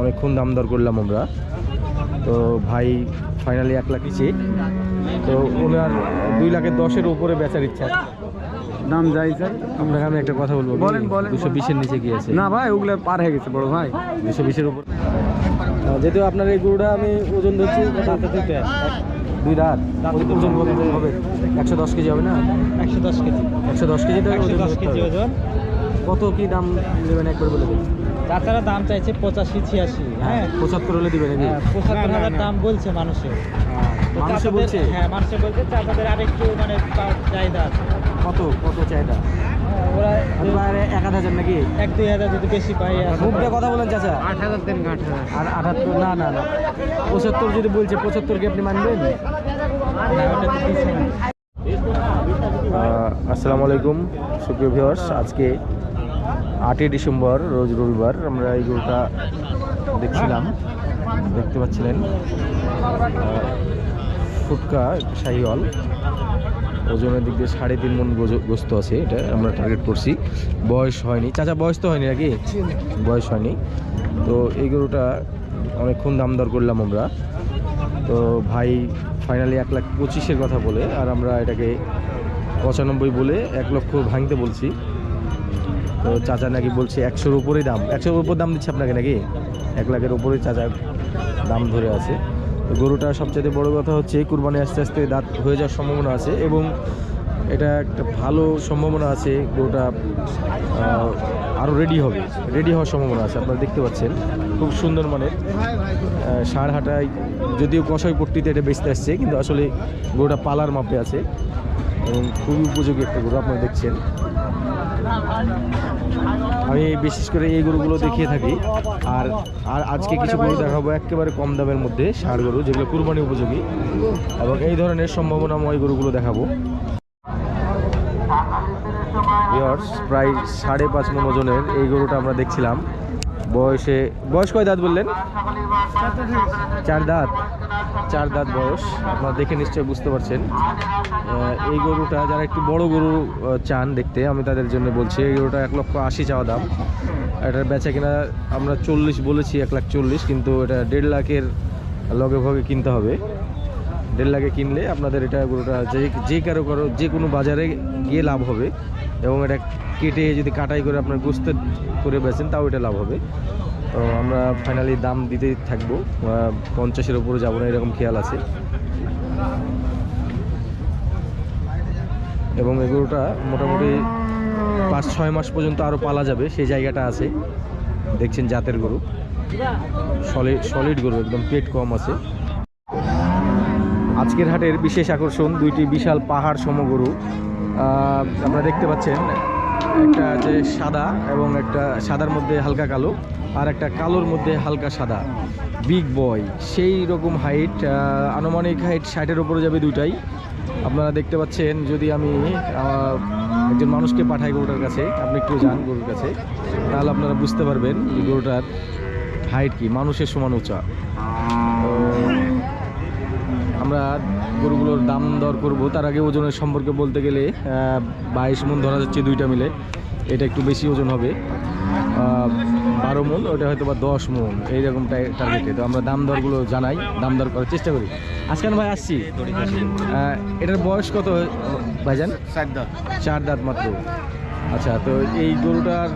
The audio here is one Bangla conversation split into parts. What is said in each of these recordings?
অনেকক্ষণ দাম দর করলাম আমরা। তো ভাই ফাইনালি এক লাখ নিচে তো ওনার দুই লাখের দশের উপরে বেচার ইচ্ছা দাম যাই স্যার আপনাকে আমি একটা কথা বলব। বলেন, বলেন, দুশো বিশের নিচে কি আছে? না ভাই ওগুলো পার হয়ে গেছে বড় ভাই। দুশো বিশের উপর। যেহেতু আপনার এই গরুটা আমি ওজন ধরছি দুই রাত ওজন হবে। একশো দশ কেজি হবে না? একশো দশ কেজি। একশো দশ কেজি একশো দশ কেজি ওজন। কত কি দাম নেবেন একবার বলে দিন। চাচারা দাম চাইছে পঁচাশি ছিয়াশি। হ্যাঁ। পঁচাত্তর হলে দিবেন নাকি? হ্যাঁ, পঁচাত্তর হাজার দাম বলছে মানুষে। তো মানুষে বলছে? হ্যাঁ মানুষে বলছে চাচাদের আরেকটু মানে চাহিদা আছে। কত কত চাহিদা? হ্যাঁ, ওরা এক আধ হাজার নাকি? এক দুই হাজার যদি বেশি পাই আর- কথা বলেন চাচা। আট হাজার দেন আট হাজার। আর আটাত্তর না না না। পঁচাত্তর যদি বলছে পঁচাত্তর কি আপনি মানবেন। আসসালামু আলাইকুম সুপ্রিয় ভিউয়ার্স আজকে আটই ডিসেম্বর রোজ রবিবার আমরা এই গরুটা দেখছিলাম। দেখতে পাচ্ছিলেন ফুটকা শাহিওয়াল। ওজনের দিক দিয়ে সাড়ে তিন মন গোজ- গোস্ত আছে এটা আমরা টার্গেট করছি। বয়স হয়নি। চাচা বয়স তো হয়নি নাকি? বয়স হয়নি। তো এই গরুটা অনেকক্ষণ দাম দর করলাম আমরা। তো ভাই ফাইনালি এক লাখ পঁচিশের কথা বলে আর আমরা এটাকে পঁচানব্বই বলে এক লক্ষ ভাঙতে বলছি। তো চাচা নাকি বলছে একশোর উপরেই দাম। একশোর উপর দাম দিচ্ছে আপনাকে নাকি? এক লাখের উপরেই চাচার দাম ধরে আছে। তো গরুটা সবচেয়ে বড় কথা হচ্ছে কুরবানি আস্তে আস্তে দাঁত হয়ে যাওয়ার সম্ভাবনা আছে এবং এটা একটা ভালো সম্ভাবনা আছে গরুটা আরও রেডি হবে। রেডি হওয়ার সম্ভাবনা আছে আপনারা দেখতে পাচ্ছেন। খুব সুন্দর মানের। আহ, ষাঁড় হাটায় যদিও কষাই পট্টিতে এটা বেচতে আসছে কিন্তু আসলে গরুটা পালার মাপে আছে। এবং খুবই উপযোগী একটা গরু আপনারা দেখছেন। আমি বিশেষ করে এই গরুগুলো দেখিয়ে থাকি। আর আর আজকে কিছু গরু দেখাবো একেবারে কম দামের মধ্যে সার গরু, যেগুলো কুরবানি উপযোগী। এবং এই ধরনের সম্ভাবনাময় গরুগুলো দেখাবো। প্রায় সাড়ে পাঁচ মন ওজনের এই গরুটা আমরা দেখছিলাম। বয়সে, বয়স কয় দাঁত বললেন? চার দাঁত। চার দাঁত বয়স। আপনারা দেখে নিশ্চয়ই বুঝতে পারছেন। এই গরুটা যারা একটু বড় গরু চান দেখতে, আমি তাদের জন্য বলছি, এই গরুটা এক লক্ষ আশি চাওয়া দাম। এটার বেচা কিনা আমরা চল্লিশ বলেছি, এক লাখ চল্লিশ, কিন্তু এটা দেড় লাখের লগে ভগে কিনতে হবে। দেড় লাখে কিনলে আপনাদের এটা গরুটা যে যে কারও কারও যে কোনো বাজারে গিয়ে লাভ হবে এবং এটা কেটে যদি কাটাই করে আপনার গোস্ত করে বেচেন, তাও এটা লাভ হবে। তো আমরা ফাইনালি দাম দিতেই থাকব। পঞ্চাশের উপরে যাব না, এরকম খেয়াল আছে। এবং এই গরুটা মোটামুটি পাঁচ ছয় মাস পর্যন্ত আরও পালা যাবে, সেই জায়গাটা আছে। দেখছেন জাতের গরু। সলিড সলিড গরু, একদম পেট কম আছে। আজকের হাটের বিশেষ আকর্ষণ দুইটি বিশাল পাহাড় সম গরু আহ, আপনারা দেখতে পাচ্ছেন একটা যে সাদা এবং একটা সাদার মধ্যে হালকা কালো আর একটা কালোর মধ্যে হালকা সাদা। বিগ বয় সেই রকম হাইট আনুমানিক হাইট ষাটের ওপরে যাবে দুইটাই। আপনারা দেখতে পাচ্ছেন যদি আমি একজন মানুষকে পাঠাই গরুটার কাছে আপনি একটু যান গরুর কাছে তাহলে আপনারা বুঝতে পারবেন গরুটার হাইট কি মানুষের সমান উঁচা। আমরা গরুগুলোর দাম দর করব। তার আগে ওজনের সম্পর্কে বলতে গেলে বাইশ মন ধরা যাচ্ছে দুইটা মিলে। এটা একটু বেশি ওজন হবে। বারো মন ওটা হয়তো বা দশ মন। এইরকম টার্গেটে তো আমরা দাম দরগুলো জানাই দাম দর করার চেষ্টা করি। আজকাল ভাই আসছি। এটার বয়স কত ভাইজান? চার দাম চার দাঁত মাত্র। আচ্ছা তো এই গরুটার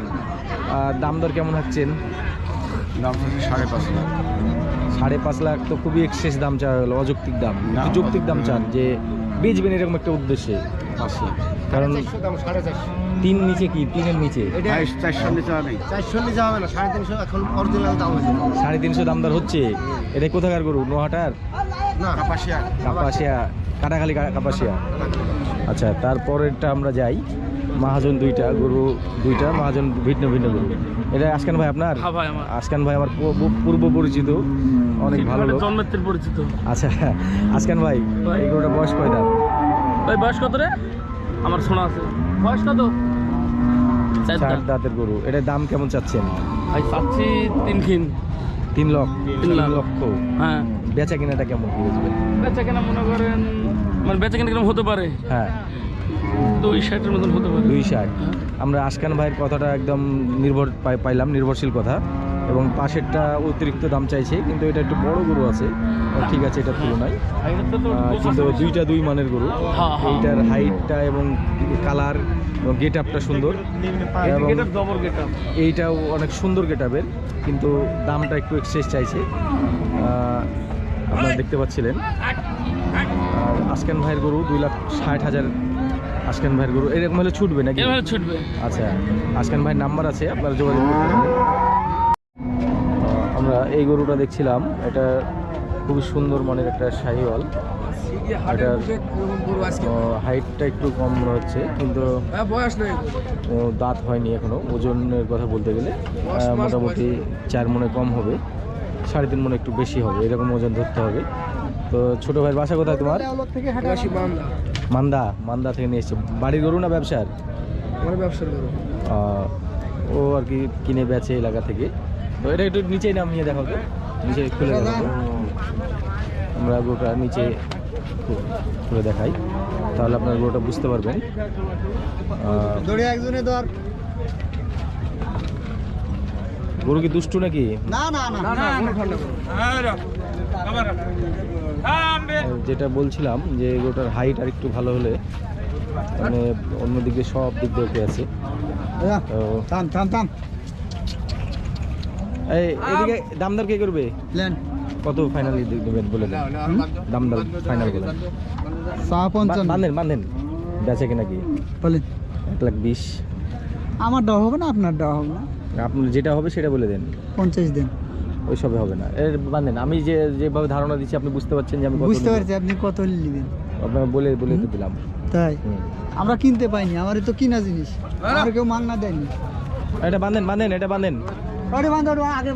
দাম দর কেমন হাঁকছেন দাম সাড়ে পাঁচ লাখ। সাড়ে পাঁচ লাখ তো খুবই এক্সেস দাম চাওয়া হলো অযৌক্তিক দাম। যৌক্তিক দাম চান যে বেচবেন এরকম একটা উদ্দেশ্যে পাশে কারণ তিন নিচে কি? তিনের নিচে? সাড়ে তিনশো দাম সাড়ে তিনশো দাম দর হচ্ছে? এটা কোথাকার গরু? নোহাটার? না কাপাসিয়া। কাপাসিয়া। কাটাখালি কা- কাপাসিয়া। আচ্ছা তারপরেরটা আমরা যাই। মহাজন দুইটা গরু দুইটা মহাজন ভিন্ন ভিন্ন গরু। এটা আসকান ভাই আপনার? হ্যাঁ ভাই আসকান ভাই আমার পূর্ব- পরিচিত অনেক ভালো জন্মের পরিচিত। আচ্ছা আসকান ভাই এই গরুটা বয়স কয় দাম ভাই বয়স কত রে? আমার শোনা আছে। বয়স কত? চার দাঁতের গরু। এটার দাম কেমন চাচ্ছেন? ভাই চাচ্ছি তিন খিন। তিন লক্ষ। তিন লক্ষ। হ্যাঁ। বেচা কিনাটা কেমন বেচা কেনা মনে করেন মানে বেচা কেনা কীরকম হতে পারে? হ্যাঁ। দুই ষাটের মতন হতে পারে। দুই ষাট। আমরা আসকান ভাইয়ের কথাটা একদম নির্ভর পাই- পাইলাম নির্ভরশীল কথা। এবং পাশেরটা অতিরিক্ত দাম চাইছে কিন্তু এটা একটু বড় গরু আছে। ঠিক আছে এটার তুলনায়। আহ, কিন্তু দুইটা দুই মানের গরু। হ্যাঁ, হ্যাঁ। এইটার হাইটটা এবং কালার এবং গেট আপটা সুন্দর এবং এইটাও অনেক সুন্দর গেটাবের কিন্তু দামটা একটু এক্সেস চাইছে। আপনারা দেখতে পাচ্ছিলেন। আর আজকান ভাইয়ের গরু দুই লাখ ষাট হাজার আজকান ভাইয়ের গরু। এরকম হলে ছুটবে নাকি? এভাবে ছুটবে। আচ্ছা আজকান ভাইয়ের নাম্বার আছে আপনারা যোগাযোগ করতে পারেন আমরা এই গরুটা দেখছিলাম এটা খুবই সুন্দর মনের একটা শাহিওয়াল। এটার হাইটটা একটু কম হচ্ছে কিন্তু বয়স নেই। ও দাঁত হয়নি এখনও ওজনের কথা বলতে গেলে। মোটামুটি চার মনে কম হবে সাড়ে তিন মনে একটু বেশি হবে এরকম ওজন ধরতে হবে। তো ছোট ভাইয়ের বাসা কোথায় তোমার? মান্দা। মান্দা থেকে নিয়ে এসছে। বাড়ির গরু না ব্যবসার? ও আর কি কিনে বেচে এলাকা থেকে। তো এটা একটু নিচেই নামিয়ে দেখাও তো। নিচে খুলে দেখাবো আমরা গরুটা নিচে খুলে দেখাই। তাহলে আপনার গরুটা বুঝতে পারবেন। একজনে ধর। গরু কি দুষ্টু নাকি? না না না। যেটা বলছিলাম যে গরুটার হাইট আর একটু ভালো হলে মানে অন্য দিক সব দিক দিয়ে ওকে আছে। তো টান টান টান। এই এদিকে দাম দর কে করবে? কত ফাইনালি দেবেন বলে দেন। দাম দর ফাইনাল বলে পঞ্চান্ন। বান্ধেন বান্ধেন বেচে কিনা কি? বলেন এক লাখ বিশ। আমার দেওয়া হবে না আপনার দেওয়া হবে না। আপনার যেটা হবে সেটা বলে দেন। পঞ্চাশ দিন। ওইসবে হবে না। এর বান্ধেন আমি যে যেভাবে ধারণা দিচ্ছি আপনি বুঝতে পারছেন যে আমি বুঝতে পারছি আপনি কত নেবেন আপনাকে বলে বলে তো দিলাম। তাই। আমরা কিনতে পাইনি আমার তো কিনা জিনিস। আমার কেউ মাংনা দেয়নি। এটা বান্ধেন বান্ধেন এটা বান্ধেন ওরে বান্ধব আগে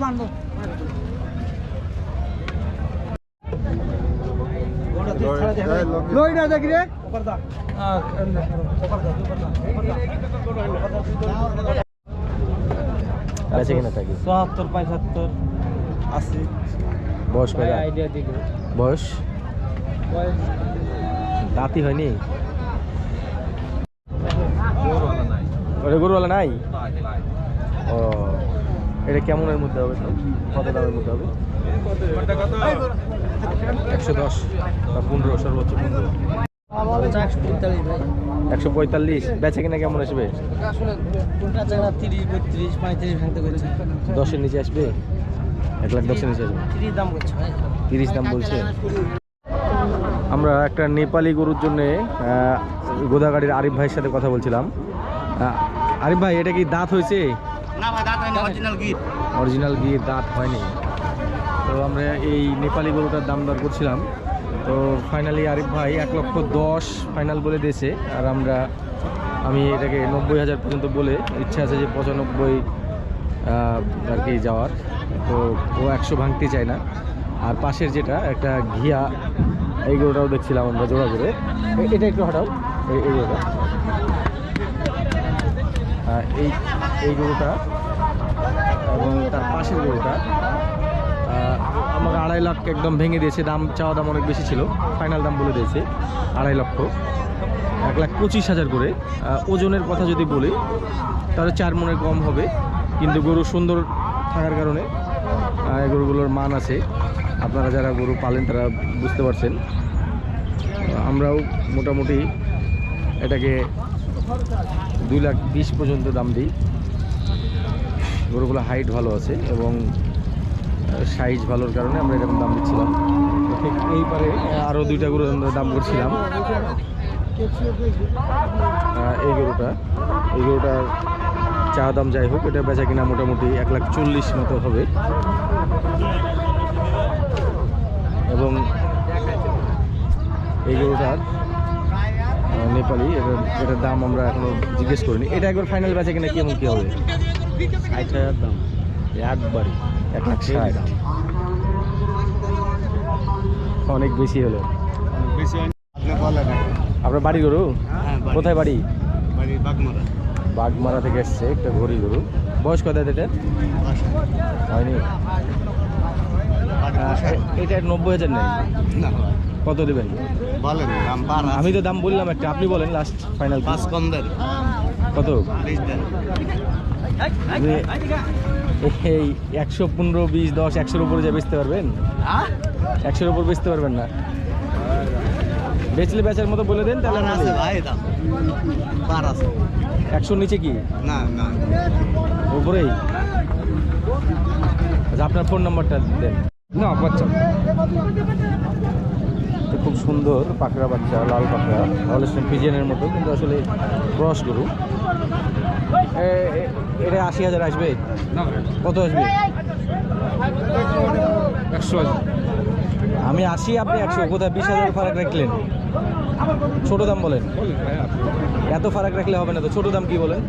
লইটা দেখি রে। বেচে কিনা থাকি। চুয়াত্তর পঁচাত্তর আশি বয়স কয়টা? আইডিয়া দিল। বয়স? দাঁতই হয়নি? ওটা গরুওয়ালা নাই? ও এটা কেমনের মধ্যে হবে কত দামের মধ্যে হবে? একশো দশ বা পনেরো সর্বোচ্চ পনেরো। একশো পঁয়তাল্লিশ। বেচে কিনা কেমন আসবে? দশের নিচে আসবে? এক লাখ দশের নিচে তিরিশ দাম করছে তিরিশ দাম বলছে। আমরা একটা নেপালি গরুর জন্য গোদাগাড়ির আরিফ ভাইয়ের সাথে কথা বলছিলাম। আরিফ ভাই এটা কি দাঁত হয়েছে? অরিজিনাল গিয়ে দাঁত হয়নি তো আমরা এই নেপালি গরুটার দাম দর করছিলাম। তো ফাইনালি আরিফ ভাই এক লক্ষ দশ ফাইনাল বলে দিয়েছে। আর আমরা আমি এটাকে নব্বই হাজার পর্যন্ত বলে ইচ্ছা আছে যে পঁচানব্বই আর কি যাওয়ার। তো ও একশো ভাঙতে চায় না। আর পাশের যেটা, একটা ঘিয়া, এই গরুটাও দেখছিলাম আমরা জোড়া করে এটা একটু হটাও। এই এই এই গরুটা এবং তার পাশের গরুটা আমাকে আড়াই লাখ একদম ভেঙে দিয়েছে। দাম, চাওয়া দাম অনেক বেশি ছিল। ফাইনাল দাম বলে দিয়েছে আড়াই লক্ষ। এক লাখ পঁচিশ হাজার করে। ওজনের কথা যদি বলি, তাহলে চার মনে কম হবে। কিন্তু গরু সুন্দর থাকার কারণে এই গরুগুলোর মান আছে। আপনারা যারা গরু পালেন তারা বুঝতে পারছেন। আমরাও মোটামুটি এটাকে দুই লাখ বিশ পর্যন্ত দাম দিই। গরুগুলো হাইট ভালো আছে এবং সাইজ ভালোর কারণে আমরা এরকম দাম দিচ্ছিলাম। ঠিক এই পারে আরও দুইটা গরু দাম করছিলাম। এই গরুটা, এই গরুটার চা দাম যাই হোক এটা বেচা কিনা মোটামুটি এক লাখ চল্লিশ মতো হবে। এবং এই গরুটার নেপালি এটার এটার দাম আমরা এখনও জিজ্ঞেস করিনি। এটা একবার ফাইনাল বেচা কিনা কেমন কী হবে? ষাট হাজার দাম। একবারই এক লাখ ষাট। অনেক বেশি হলো। আপনার বাড়ি গরু? কোথায় বাড়ি? বাড়ি বাগমারা। বাগমারা থেকে এসছে একটা ঘড়ি গরু। বয়স কত এটা হয়নি? এটা নব্বই হাজার নেই। কত দেবেন? বলেন আমি তো দাম বললাম একটা আপনি বলেন লাস্ট ফাইনাল পাঁচ কম দেন। কত? এই একশো পনেরো বিশ দশ একশোর উপরে যা বেচতে পারবেন? একশোর উপর বেচতে পারবেন না। বেচলে বেচার মতো বলে দেন তাহলে আছে ভাই দাম। বাড়া আছে। একশোর নিচে কি? না না। উপরেই? আচ্ছা আপনার ফোন নাম্বারটা দেন। না বাচ্চা। খুব সুন্দর পাকড়া বাচ্চা লাল পাকড়া। হলস্টেন পিজিয়ানের মতো কিন্তু আসলে ক্রস গরু। এটা আশি হাজার আসবে? কত আসবে? একশো আমি আশি আপনি একশো কোথায় বিশ হাজার ফারাক রাখলেন? ছোট দাম বলেন। এত ফারাক রাখলে হবে না তো ছোট দাম কি বলেন?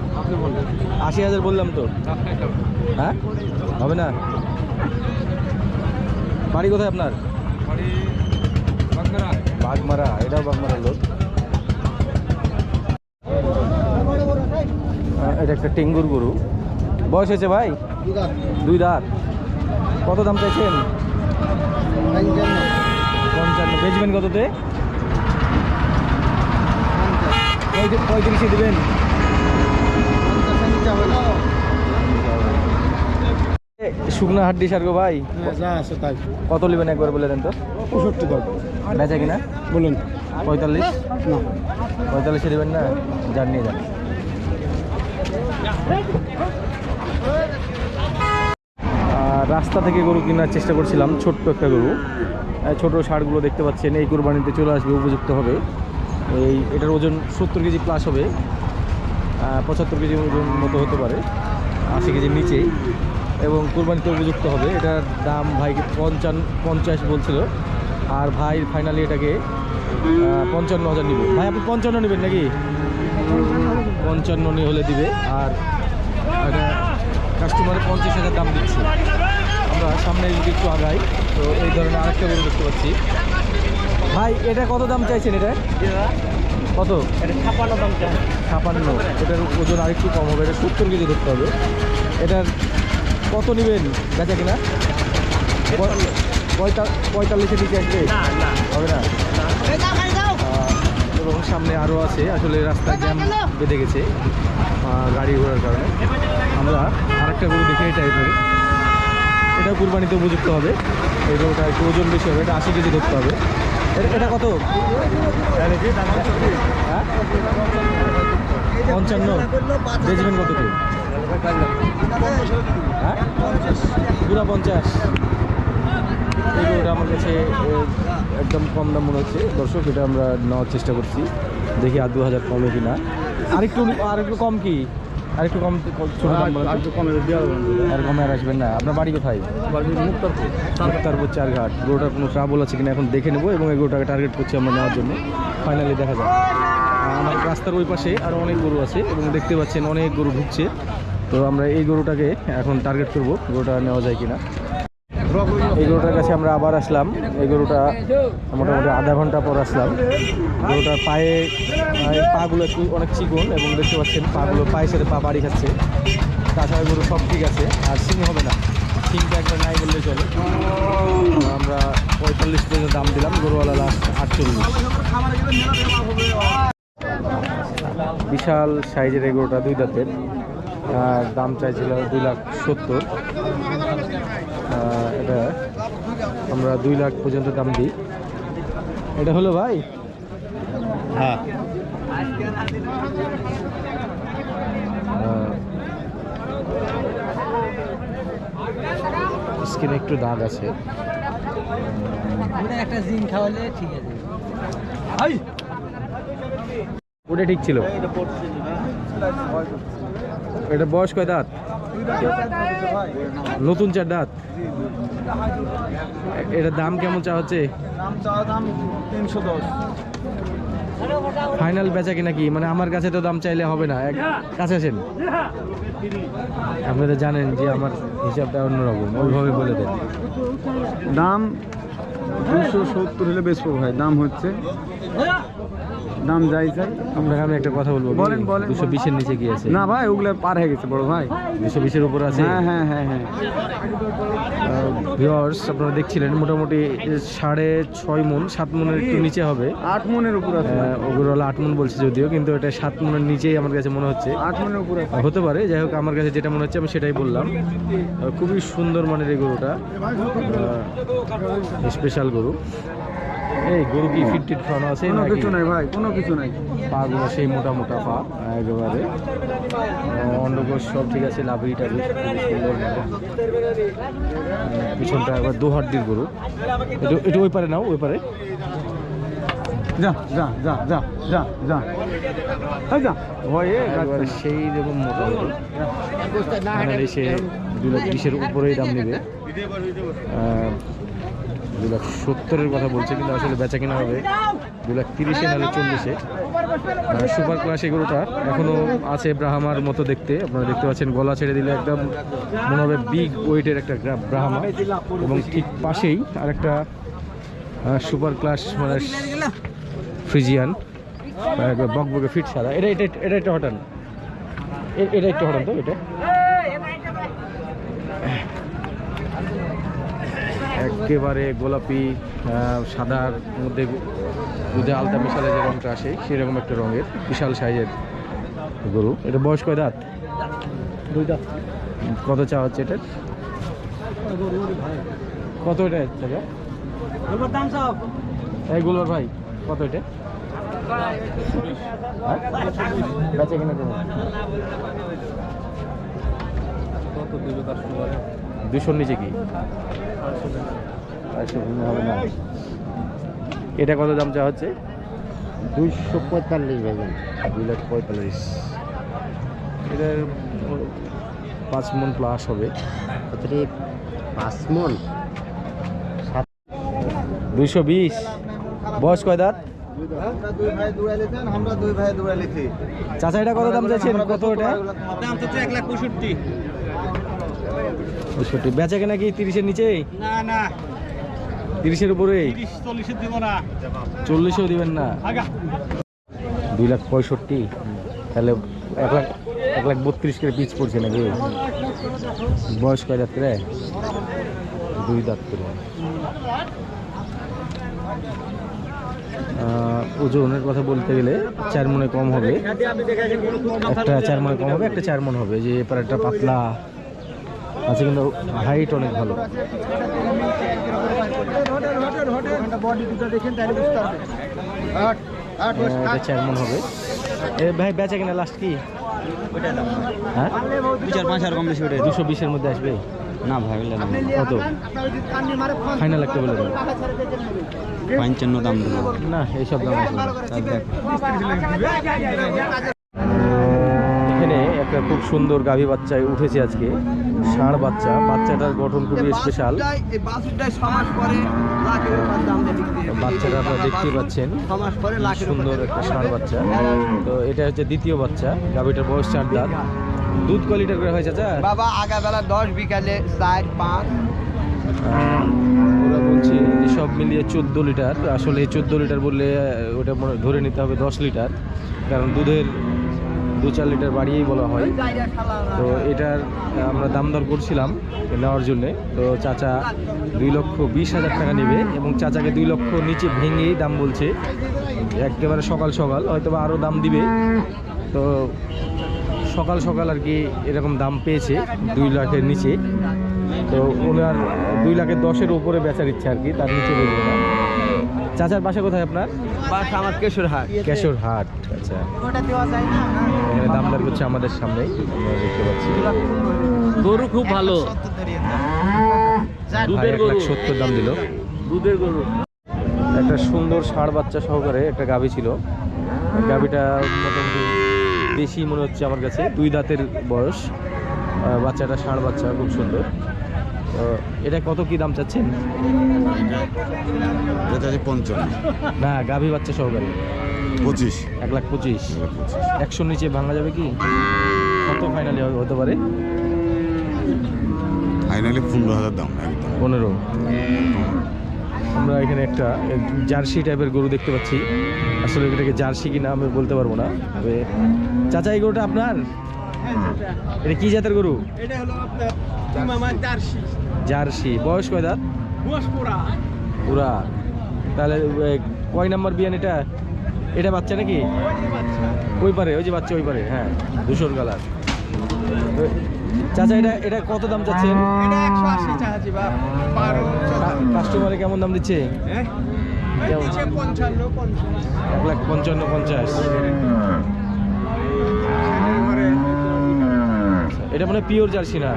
আশি হাজার বললাম তো। হ্যাঁ? হবে না? বাড়ি কোথায় আপনার? বাড়ি বাগমারা। এটাও বাগমারা লোক। এটা একটা টেঙ্গুর গরু। বয়স হয়েছে ভাই? দুই দাঁত। কত দাম চাইছেন? পঞ্চান্ন। বেচবেন কততে? পঁয়ত্রিশ- দেবেন। শুকনো হাড্ডি সারগো ভাই। যা আছে তাই। কত নেবেন একবার বলে দেন তো? পঁয়ষট্টি দাম বেচা কিনা? বলুন। পঁয়তাল্লিশ? না। পঁয়তাল্লিশে দেবেন না? যান নিয়ে যান। আর রাস্তা থেকে গরু কেনার চেষ্টা করছিলাম ছোট্ট একটা গরু। ছোট ষাঁড়গুলো দেখতে পাচ্ছেন এই কোরবানিতে চলে আসবে উপযুক্ত হবে। এই, এটার ওজন সত্তর কেজি প্লাস হবে। পঁচাত্তর কেজি ওজন মতো হতে পারে, আশি কেজির নিচেই এবং কোরবানিতে উপযুক্ত হবে। এটার দাম ভাই পঞ্চান্ন পঞ্চাশ বলছিল। আর ভাই ফাইনালি এটাকে পঞ্চান্ন হাজার নিবে। ভাই আপনি পঞ্চান্ন নেবেন নাকি? পঞ্চান্ন হলে দিবে। আর এটা কাস্টমারে পঞ্চাশ হাজার দাম দিচ্ছে। আমরা সামনে যদি একটু আগাই। তো এই ধরনের আরেকটা গরু দেখতে পাচ্ছি। ভাই এটা কত দাম চাইছেন এটা? কত? ছাপান্ন। দাম ছাপান্ন এটার ওজন আরেকটু কম হবে এটা সত্তর কেজি ধরতে হবে। এটার কত নেবেন বেচা কিনা? পঁয়- পঁয়তাল্লিশের দিকে আসবে হবে না? এবং সামনে আরও আছে আসলে রাস্তায় জ্যাম বেঁধে গেছে গাড়ি ঘোড়ার কারণে। আমরা আরেকটা গরু দেখে এটা এরপরে এটা কুরবানিতে উপযুক্ত হবে। এই গরুটা একটু ওজন বেশি হবে এটা আশি কেজি ধরতে হবে। এটা- কত? হ্যাঁ? পঞ্চান্ন। বেচবেন কত কি হ্যাঁ? পুরা পঞ্চাশ। এই গরুটা আমার কাছে একদম কম দাম মনে হচ্ছে। দর্শক, এটা আমরা নেওয়ার চেষ্টা করছি। দেখি আর দু হাজার কমে কিনা। আরেকটু আরেকটু কম কি? আরেকটু কম ছোট দাম বলেন? কমে দেওয়া আর কমে আর আসবেন না। আপনার বাড়ি কোথায়? মুক্তারপুর। মুক্তারপুর চারঘাট। গরুটার কোনো ট্রাবল আছে কিনা এখন দেখে নেব এবং এই গরুটাকে টার্গেট করছি আমরা নেওয়ার জন্য। ফাইনালি দেখা যাক। আমার রাস্তার ওই পাশে আরও অনেক গরু আছে এবং দেখতে পাচ্ছেন অনেক গরু ঢুকছে। তো আমরা এই গরুটাকে এখন টার্গেট করব গরুটা নেওয়া যায় কিনা। এই গরুটার কাছে আমরা আবার আসলাম। এই গরুটা মোটামুটি আধা ঘণ্টা পর আসলাম। গরুটার পায়ে পাগুলো একটু অনেক চিকন এবং দেখতে পাচ্ছেন পাগুলো পায়ের সাথে পা বাড়ি খাচ্ছে। তাছাড়া গরু সব ঠিক আছে, আর সিং হবে না। সিংটা একবার নাই বললে চলে। আমরা পঁয়তাল্লিশ পর্যন্ত দাম দিলাম, গরুওয়ালা লাস্ট আটচল্লিশ। বিশাল সাইজের এই গরুটা দুই দাঁতের। আর দাম চাইছিল দুই লাখ সত্তর। এটা আমরা দুই লাখ পর্যন্ত দাম দিই। এটা হলো ভাই? হ্যাঁ। স্কিনে একটু দাগ আছে। একটা জিন খাওয়ালে ঠিক আছে। ওটা ঠিক ছিল। এটা বয়স কয় দাঁত? নতুন চার দাঁত। এটার দাম কেমন চা হচ্ছে? ফাইনাল বেচা কিনা কি? মানে আমার কাছে তো দাম চাইলে হবে না। কাছে আসেন। আপনারা জানেন যে আমার হিসাবটা অন্যরকম। ওইভাবে বলে দেন। দাম দুশো সত্তর হলে বেশ ভাই। দাম হচ্ছে দাম যাই চাই আপনাকে আমি একটা কথা বলব বলেন, বলেন, দুশো বিশের নিচে কি আছে? না ভাই ওগুলো পার হয়ে গেছে বড় ভাই। দুশো বিশের উপর আছে? হ্যাঁ হ্যাঁ হ্যাঁ হ্যাঁ। ভিওর্স আপনারা দেখছিলেন মোটামুটি সাড়ে ছয় মন সাত মনের একটু নিচে হবে। আট মনের উপর আছে। ওগুরওয়ালা আট মন বলছে যদিও কিন্তু এটা সাত মনের নিচেই আমার কাছে মনে হচ্ছে। আট মনের উপর হতে পারে যাই হোক আমার কাছে যেটা মনে হচ্ছে আমি সেটাই বললাম। খুবই সুন্দর মানের এই গরুটা। স্পেশাল গরু। এই গরু কি ফিট টিট খাওয়ানো আছে কোনো কিছু নাই ভাই কোনো কিছু নাই। পা গুলো সেই মোটা মোটা পা একেবারে। অন্ডকোষ সব ঠিক আছে লাভরি টাভি পিছনটা একবার দু হাড্ডির গরু। এটা এটা ওই পারে নাও ওই পারে। যা যা যা যা যা যা। যা। ভয়ে সেই রকম মোটা গরু। মানে এসে দু লাখ বিশের উপরেই দাম নেবে। দু লাখ সত্তরের কথা বলছে, কিন্তু আসলে বেচা কিনা হবে। দু লাখ তিরিশে নাহলে চল্লিশে। সুপার ক্লাস এগুলোটা এখনও আছে ব্রাহ্মার মতো দেখতে। আপনারা দেখতে পাচ্ছেন, গলা ছেড়ে দিলে একদম মনে হবে বিগ ওয়েটের একটা ব্রাহ্মা। এবং ঠিক পাশেই আরেকটা সুপার ক্লাস মানে ফ্রিজিয়ান বকবকে ফিট সাদা এটা এটা এটা একটা হটান এটা একটু হটান তো, এটা? একেবারে গোলাপি সাদার মধ্যে দুধে আলতা মিশালে যে রঙটা আসে সেরকম একটা রঙের বিশাল সাইজের গরু। এটা বয়স কয় দাঁত? দুই দাঁত। কত চা হচ্ছে এটার? কত এটা? এই গুলোর ভাই কত এটা? হ্যাঁ? বেচা কিনা কেমন দুশোর নিচে কি? হবে না। এটা কত দাম চা হচ্ছে? দুইশো পঁয়তাল্লিশ ভাই দুই লাখ পঁয়তাল্লিশ। এটার পাঁচ মন প্লাস হবে। পাঁচ মন। দুইশো বিশ। বয়স কয় দাঁত? দুই ভাই দৌড়াইলেছেন আমরা দুই ভাই দৌড়াইলেছি চাচা এটা কত দাম চাইছেন কত এটা? দাম তো এক লাখ পঁয়ষট্টি। পঁয়ষট্টি বেচা কেনা কি তিরিশের নিচে? না না। তিরিশের উপরে? চল্লিশেও দিবেন না? দুই লাখ পঁয়ষট্টি। তাহলে এক লাখ এক লাখ বত্রিশ করে পিচ পড়ছে নাকি? বয়স কয় দাঁত রে? দুই দাঁত ওজনের কথা বলতে গেলে চার মনে কম হবে। একটা চার মনে কম হবে একটা চার মন হবে। যে এবার একটা পাতলা আছে কিন্তু হাইট অনেক ভালো। এটা হবে? এ ভাই বেচা কিনা লাস্ট কি? হ্যাঁ? দুই চার পাঁচ আর কম বেশি ওঠে দুশো বিশের মধ্যে আসবে? না ভাই কত? ফাইনাল একটা বলে দেবো পঞ্চান্ন দাম দেবো না এইসব দাম না। একটা খুব সুন্দর গাভী বাচ্চা উঠেছে আজকে ষাঁড় বাচ্চা বাচ্চাটার গঠন খুবই স্পেশাল। বাচ্চাটা আপনারা দেখতেই পাচ্ছেন। সুন্দর একটা ষাঁড় বাচ্চা। তো এটা হচ্ছে দ্বিতীয় বাচ্চা গাভীটার বয়স চার দাঁত। দুধ ক লিটার করে হয় চাচা? বাবা আগাবেলা দশ বিকালে চার পাঁচ। ওরা বলছে যে সব মিলিয়ে চোদ্দ লিটার। আসলে চোদ্দ লিটার বললে ওটা ধরে নিতে হবে দশ লিটার। কারণ দুধের দু চার লিটার বাড়িয়েই বলা হয়। তো এটার আমরা দাম দর করছিলাম নেওয়ার জন্যে। তো চাচা দুই লক্ষ বিশ হাজার টাকা নেবে এবং চাচাকে দুই লক্ষ নিচে ভেঙেই দাম বলছে। একেবারে সকাল সকাল হয়তো বা আরও দাম দিবে। তো সকাল সকাল আর কি এরকম দাম পেয়েছে দুই লাখের নিচে। তো ওনার দুই লাখের দশের উপরে বেচার ইচ্ছা আর কি, তার নিচে বলব না। চাচার বাসা কোথায় আপনার? বাস আমার কেশর হাট কেশর হাট আচ্ছা এখানে দাম দর করছে আমাদের সামনেই। আমরা দেখতে পাচ্ছি। গরু খুব ভালো। ভাই দুধের এক লাখ গরু। সত্তর দাম দিল। দুধের গরু। একটা সুন্দর ষাঁড় বাচ্চা সহকারে একটা গাভী ছিল। গাভীটা মোটামুটি বেশি মনে হচ্ছে আমার কাছে। দুই দাঁতের বয়স। বাচ্চাটা ষাঁড় বাচ্চা খুব সুন্দর। তো এটা কত কি দাম চাচ্ছেন? এটা আছে পঞ্চান্ন। না গাভী বাচ্চা সহকারে। পঁচিশ। এক লাখ পঁচিশ। একশোর নিচে ভাঙা যাবে কি? কত ফাইনালি হতে পারে? ফাইনালি পনেরো হাজার দাম একদম। পনেরো। আমরা এখানে একটা জার্সি টাইপের গরু দেখতে পাচ্ছি। আসলে এটাকে জার্সি কিনা আমি বলতে পারব না। তবে চাচা এই গরুটা আপনার? এটা কি জাতের গরু? এটা হলো আপনার জার্সি। জার্সি। বয়স কয় দাঁত পুরা। তাহলে কয় নাম্বার বিয়ান এটা? এটা বাচ্চা নাকি? ওই পারে ওই যে বাচ্চা ওই পারে হ্যাঁ ধূসর কালার। চাচা এটা এটা কত দাম চাচ্ছেন? কাস্টমারে কেমন দাম দিচ্ছে? হ্যাঁ? এক লাখ পঞ্চান্ন পঞ্চাশ। এটা মানে পিওর জার্সি না?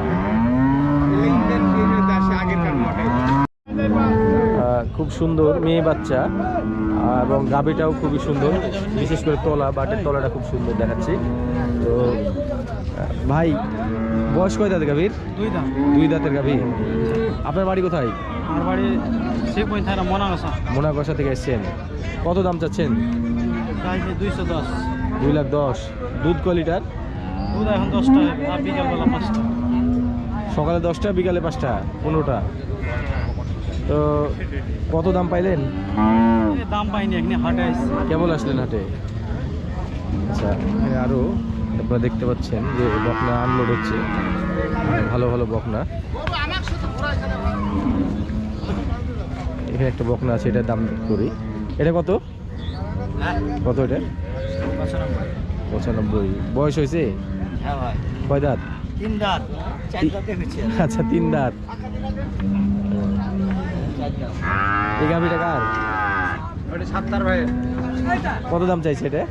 খুব সুন্দর মেয়ে বাচ্চা এবং গাবিটাও খুবই সুন্দর। বিশেষ করে তলা বাটের তলাটা খুব সুন্দর দেখাচ্ছি। তো ভাই বয়স কয় দাঁত গাভীর? দুই দাঁতের গাভী আপনার বাড়ি কোথায়? আমার বাড়ি সে পয়েন্ট থাকা মনা থেকে এসছেন। কত দাম চাচ্ছেন? দুইশো দশ। দুই লাখ দশ। দুধ ক লিটার? দুধ এখন দশটা বিকালবেলা পাঁচটা। সকালে দশটা বিকালে পাঁচটা পনেরোটা। তো কত দাম পাইলেন? দাম পাইনি এখানে হাটে কেবল আসলেন হাটে? আচ্ছা এখানে আরও আপনারা দেখতে পাচ্ছেন যে বকনা আনলোড হচ্ছে। ভালো ভালো বকনা। এখানে একটা বকনা আছে এটার দাম করি। এটা কত? কত এটা? পঁচানব্বই। বয়স হয়েছে? হ্যাঁ কয় দাঁত? তিন দাঁত চার দাঁত আচ্ছা তিন দাঁত এই গাভিটা কার? ওটা সাত্তার ভাই কত দাম চাইছে এটা?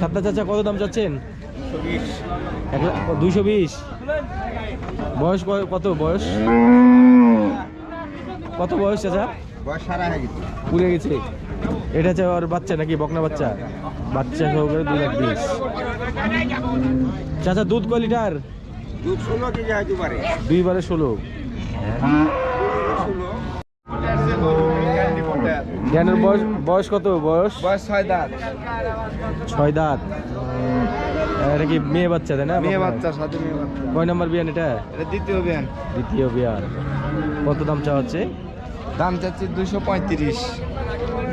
সাতটা চাচা কত দাম চাচ্ছেন? এক লাখ দুইশো বিশ। বয়স কত বয়স? কত বয়স চাচা? বয়স সারা গেছে। পুড়ে গেছে। এটা হচ্ছে ওর বাচ্চা নাকি? বকনা বাচ্চা? বাচ্চা সহকারে দু লাখ বিশ। চাচা দুধ ক লিটার? দুধ ষোলো কেজি পারে দুইবারে ষোলো। জ্ঞানের বয়স বয়স কত বয়স? বয়স ছয় দাঁত। ছয় দাঁত। এটা কি মেয়ে বাচ্চা তাই না? মেয়ে বাচ্চা সাথে মেয়ে বাচ্চা। কয় নম্বর বিয়ান এটা? এটা দ্বিতীয় বিয়ান। দ্বিতীয় বিয়ান। কত দাম চাওয়া হচ্ছে দাম চাচ্ছি দুশো পঁয়ত্রিশ।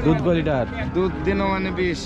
দুধ ক লিটার? দুধ দিনও মানে বিশ।